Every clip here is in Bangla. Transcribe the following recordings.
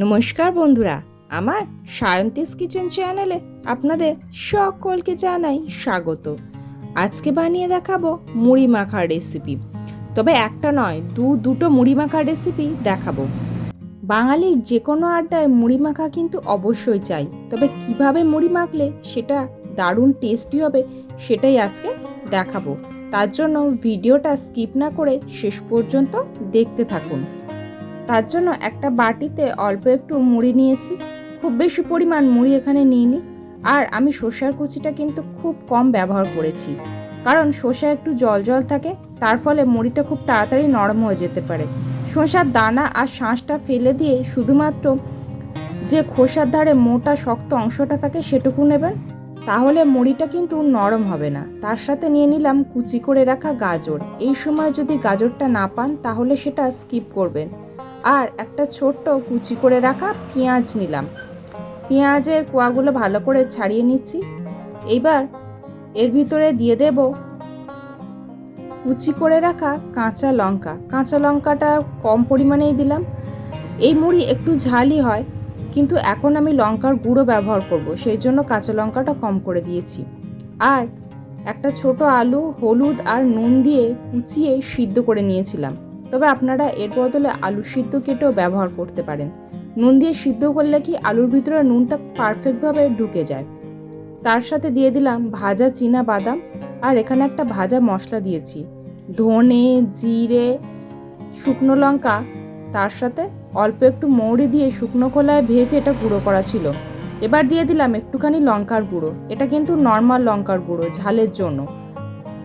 নমস্কার বন্ধুরা, আমার সায়ন্তিস কিচেন চ্যানেলে আপনাদের সকলকে জানাই স্বাগত। আজকে বানিয়ে দেখাবো মুড়ি মাখার রেসিপি তবে একটা নয়, দু দুটো মুড়ি মাখার রেসিপি দেখাবো। বাঙালির যে কোনো আড্ডায় মুড়ি মাখা কিন্তু অবশ্যই চাই। তবে কীভাবে মুড়ি মাখলে সেটা দারুণ টেস্টি হবে সেটাই আজকে দেখাবো। তার জন্য ভিডিওটা স্কিপ না করে শেষ পর্যন্ত দেখতে থাকুন। তার জন্য একটা বাটিতে অল্প একটু মুড়ি নিয়েছি। খুব বেশি পরিমাণ মুড়ি এখানে নিইনি। আর আমি সর্ষার কুচিটা কিন্তু খুব কম ব্যবহার করেছি। কারণ শসা একটু জল জল থাকে, তার ফলে মুড়িটা খুব তাড়াতাড়ি নরম হয়ে যেতে পারে। শসার দানা আর শাঁসটা ফেলে দিয়ে শুধুমাত্র যে খোসার ধারে মোটা শক্ত অংশটা থাকে সেটুকু নেবেন, তাহলে মুড়িটা কিন্তু নরম হবে না। তার সাথে নিয়ে নিলাম কুচি করে রাখা গাজর। এই সময় যদি গাজরটা না পান, তাহলে সেটা স্কিপ করবেন। আর একটা ছোট্ট কুচি করে রাখা পেঁয়াজ নিলাম। পেঁয়াজের কোয়াগুলো ভালো করে ছাড়িয়ে নিচ্ছি। এইবার এর ভিতরে দিয়ে দেব কুচি করে রাখা কাঁচা লঙ্কা। কাঁচা লঙ্কাটা কম পরিমাণেই দিলাম। এই মুড়ি একটু ঝালই হয়, কিন্তু এখন আমি লঙ্কার গুঁড়ো ব্যবহার করব, সেই জন্য কাঁচা লঙ্কাটা কম করে দিয়েছি। আর একটা ছোট আলু, হলুদ আর নুন দিয়ে কুচিয়ে সিদ্ধ করে নিয়েছিলাম। তবে আপনারা এর বদলে আলু সিদ্ধ কেটেও ব্যবহার করতে পারেন। নুন দিয়ে সিদ্ধ করলে কি আলুর ভিতরে নুনটা পারফেক্টভাবে ঢুকে যায়? তার সাথে দিয়ে দিলাম ভাজা চীনা বাদাম আর এখানে একটা ভাজা মশলা দিয়েছি। ধনে, জিরে, শুকনো লঙ্কা, তার সাথে অল্প একটু মৌরি দিয়ে শুকনো খোলায় ভেজে এটা গুঁড়ো করা ছিল। এবার দিয়ে দিলাম একটুখানি লঙ্কার গুঁড়ো। এটা কিন্তু নর্মাল লঙ্কার গুঁড়ো, ঝালের জন্য।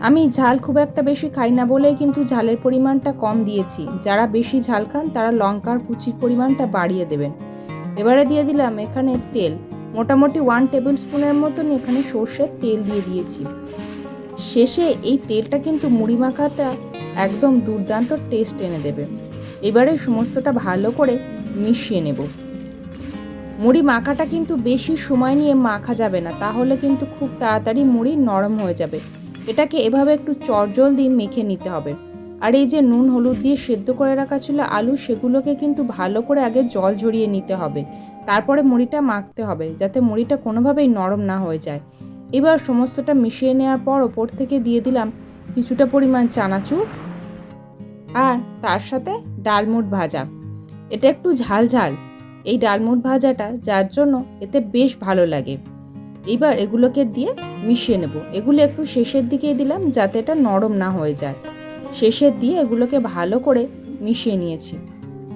আমি ঝাল খুব একটা বেশি খাই না বলেই কিন্তু ঝালের পরিমাণটা কম দিয়েছি। যারা বেশি ঝাল খান, তারা লঙ্কার কুচির পরিমাণটা বাড়িয়ে দেবেন। এবারে দিয়ে দিলাম এখানে তেল। মোটামুটি ওয়ান টেবিল স্পুনের মতন এখানে সর্ষের তেল দিয়ে দিয়েছি। শেষে এই তেলটা কিন্তু মুড়ি মাখাটা একদম দুর্দান্ত টেস্ট এনে দেবে। এবারে সমস্তটা ভালো করে মিশিয়ে নেব। মুড়ি মাখাটা কিন্তু বেশি সময় নিয়ে মাখা যাবে না, তাহলে কিন্তু খুব তাড়াতাড়ি মুড়ি নরম হয়ে যাবে। এটাকে এভাবে একটু চটজল দিয়ে মেখে নিতে হবে। আর এই যে নুন, হলুদ দিয়ে সেদ্ধ করে রাখা ছিল আলু, সেগুলোকে কিন্তু ভালো করে আগে জল ঝরিয়ে নিতে হবে। তারপরে মুড়িটা মাখতে হবে, যাতে মুড়িটা কোনোভাবেই নরম না হয়ে যায়। এবার সমস্তটা মিশিয়ে নেওয়ার পর ওপর থেকে দিয়ে দিলাম কিছুটা পরিমাণ চানাচুর আর তার সাথে ডালমুট ভাজা। এটা একটু ঝাল ঝাল। এই ডালমুট ভাজাটা যার জন্য এতে বেশ ভালো লাগে। এবার এগুলোকে দিয়ে মিশিয়ে নেব। এগুলো একটু শেষের দিকেই দিলাম যাতে এটা নরম না হয়ে যায়। শেষের দিয়ে এগুলোকে ভালো করে মিশিয়ে নিয়েছি।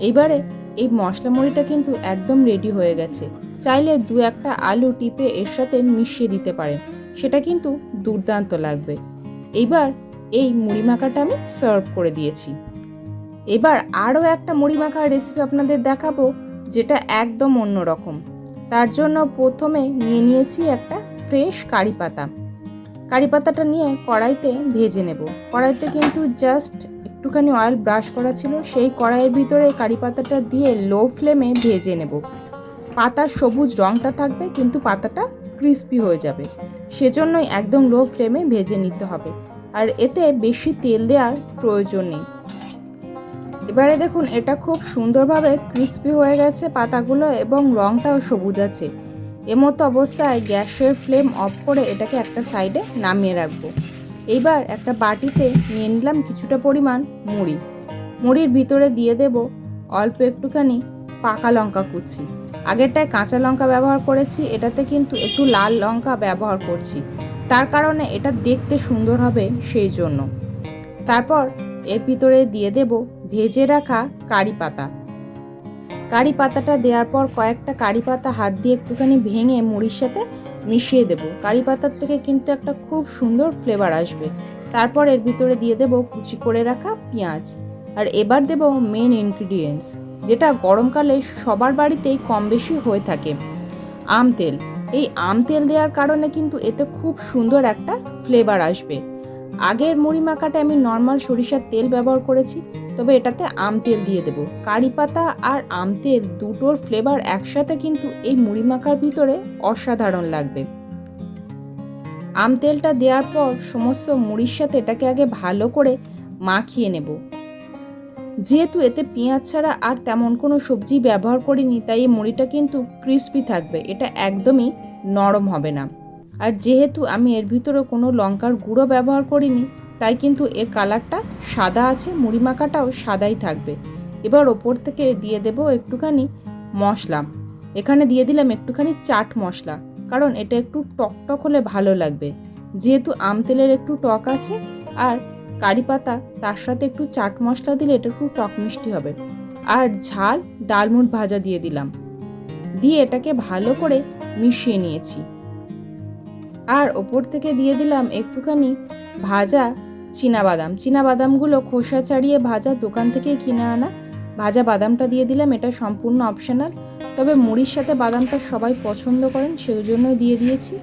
এইবারে এই মশলা মুড়িটা কিন্তু একদম রেডি হয়ে গেছে। চাইলে দু একটা আলু টিপে এর সাথে মিশিয়ে দিতে পারেন। সেটা কিন্তু দুর্দান্ত লাগবে। এইবার এই মুড়ি মাখাটা আমি সার্ভ করে দিয়েছি। এবার আরও একটা মুড়ি মাখার রেসিপি আপনাদের দেখাবো, যেটা একদম অন্যরকম। তার জন্য প্রথমে নিয়ে নিয়েছি একটা ফ্রেশ কারি পাতা। কারি পাতাটা নিয়ে কড়াইতে ভেজে নেব। কড়াইতে কিন্তু জাস্ট একটুখানি অয়েল ব্রাশ করা ছিল, সেই কড়াইয়ের ভিতরে কারি পাতাটা দিয়ে লো ফ্লেমে ভেজে নেব। পাতার সবুজ রঙটা থাকবে, কিন্তু পাতাটা ক্রিস্পি হয়ে যাবে। সেজন্যই একদম লো ফ্লেমে ভেজে নিতে হবে। আর এতে বেশি তেল দেওয়ার প্রয়োজন নেই। এবারে দেখুন, এটা খুব সুন্দরভাবে ক্রিস্পি হয়ে গেছে পাতাগুলো এবং রঙটাও সবুজ আছে। এমতো অবস্থায় গ্যাসের ফ্লেম অফ করে এটাকে একটা সাইডে নামিয়ে রাখব। এইবার একটা বাটিতে নিয়ে নিলাম কিছুটা পরিমাণ মুড়ি। মুড়ির ভিতরে দিয়ে দেব অল্প একটুখানি পাকা লঙ্কা কুচি। আগেরটায় কাঁচা লঙ্কা ব্যবহার করেছি, এটাতে কিন্তু একটু লাল লঙ্কা ব্যবহার করছি। তার কারণে এটা দেখতে সুন্দর হবে সেই জন্য। তারপর এর ভিতরে দিয়ে দেব ভেজে রাখা কারি পাতা। কারি পাতাটা দেওয়ার পর কয়েকটা কারি পাতা হাত দিয়ে একটুখানি ভেঙে মুড়ির সাথে মিশিয়ে দেব। কারি পাতার থেকে কিন্তু একটা খুব সুন্দর ফ্লেভার আসবে। তারপর এর ভিতরে দিয়ে দেব কুচি করে রাখা পেঁয়াজ। আর এবার দেব মেন ইনগ্রিডিয়েন্টস যেটা গরমকালে সবার বাড়িতেই কম বেশি হয়ে থাকে। আম তেল, এই আম তেল দেওয়ার কারণে কিন্তু এতে খুব সুন্দর একটা ফ্লেভার আসবে। আগের মুড়ি মাখাটা আমি নর্মাল সরিষার তেল ব্যবহার করেছি, তবে এটাতে আম তেল দিয়ে দেবো। কারি পাতা আর আম তেল দুটোর ফ্লেভার একসাথে কিন্তু এই মুড়ি মাখার ভিতরে অসাধারণ লাগবে। আম তেলটা দেওয়ার পর সমস্ত মুড়ির সাথে এটাকে আগে ভালো করে মাখিয়ে নেব। যেহেতু এতে পেঁয়াজ ছাড়া আর তেমন কোনো সবজি ব্যবহার করিনি, তাই এই মুড়িটা কিন্তু ক্রিস্পি থাকবে, এটা একদমই নরম হবে না। আর যেহেতু আমি এর ভিতরে কোনো লঙ্কার গুঁড়ো ব্যবহার করিনি, তাই কিন্তু এর কালারটা সাদা আছে, মুড়ি মাখাটাও সাদাই থাকবে। এবার ওপর থেকে দিয়ে দেব একটুখানি মশলা। এখানে দিয়ে দিলাম একটুখানি চাট মশলা, কারণ এটা একটু টকটক হলে ভালো লাগবে। যেহেতু আম তেলের একটু টক আছে, আর কারি পাতা তার সাথে একটু চাট মশলা দিলে এটা একটু টক মিষ্টি হবে। আর ঝাল, ডালমুট ভাজা দিয়ে দিলাম। দিয়ে এটাকে ভালো করে মিশিয়ে নিয়েছি। আর ওপর থেকে দিয়ে দিলাম একটুখানি ভাজা বাদাম বাদামগুলো খোসা ছাড়িয়ে ভাজা দোকান থেকে কিনে আনা। ভাজা বাদামটা দিয়ে দিলাম, এটা সম্পূর্ণ অপশনাল তবে মুড়ির সাথে বাদামটা সবাই পছন্দ করেন, সেই জন্যই দিয়ে দিয়েছি।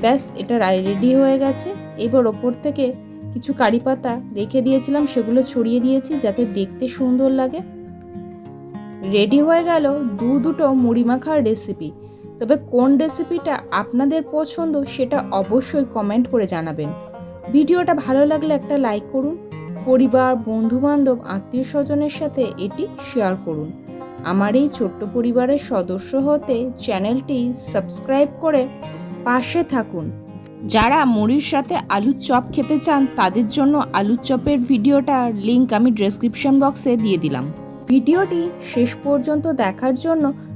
ব্যাস, এটা রায় রেডি হয়ে গেছে। এবার ওপর থেকে কিছু কারি পাতা রেখে দিয়েছিলাম, সেগুলো ছড়িয়ে দিয়েছি যাতে দেখতে সুন্দর লাগে। রেডি হয়ে গেল দু দুটো মুড়ি মাখার রেসিপি তবে কোন রেসিপিটা আপনাদের পছন্দ সেটা অবশ্যই কমেন্ট করে জানাবেন। ভিডিওটা ভালো লাগলে একটা লাইক করুন, পরিবার, বন্ধুবান্ধব আত্মীয় স্বজনের সাথে এটি শেয়ার করুন। আমার এই ছোট্ট পরিবারের সদস্য হতে চ্যানেলটি সাবস্ক্রাইব করে পাশে থাকুন। যারা মুড়ির সাথে আলুর চপ খেতে চান, তাদের জন্য আলুর চপের ভিডিওটার লিংক আমি ডেসক্রিপশন বক্সে দিয়ে দিলাম। ভিডিওটি শেষ পর্যন্ত দেখার জন্য